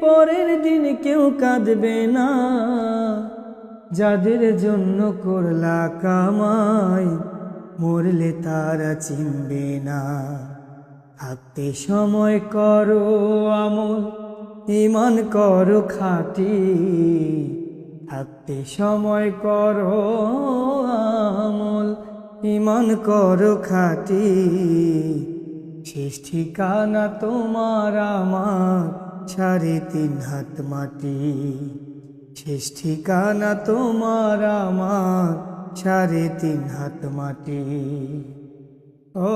পরের দিন কেউ কাঁদবে না। যাদের জন্য করলা কামাই, মরলে তারা চিনবে না। থাকতে সময় করো আমল ইমান করো খাটি। থাকতে সময় করো আমল ইমান করো খাটি। শেষ ঠিকানা তোমার আমার। সাড়ে তিন হাত মাটি। শেষ ঠিকানা তোমার আমার সাড়ে তিন হাত মাটি। ও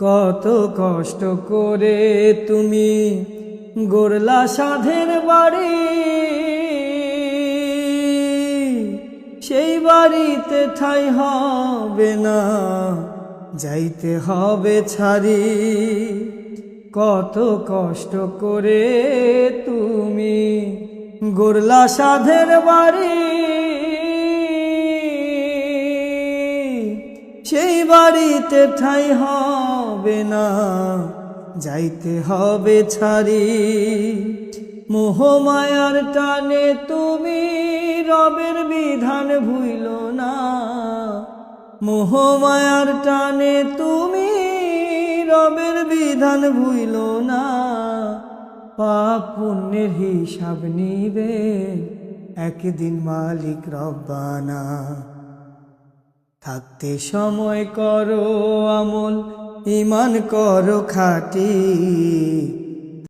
কত কষ্ট করে তুমি গোরলা সাধের বাড়ি। সেই বাড়িতে ঠাই হবে না, যাইতে হবে ছাড়ি। কত কষ্ট করে তুমি গোরলা সাধের বাড়ি। সেই বাড়িতে ঠাই হবে না যাইতে হবে ছাড়ি। মোহমায়ার টানে তুমি রবের বিধান ভুইল না। মোহমায়ার টানে তুমি রবের বিধান ভুইল না। পাপ পুণ্যের হিসাব নিবে একদিন মালিক রব্বানা। থাকতে সময় করো আমল ইমান করো খাটি।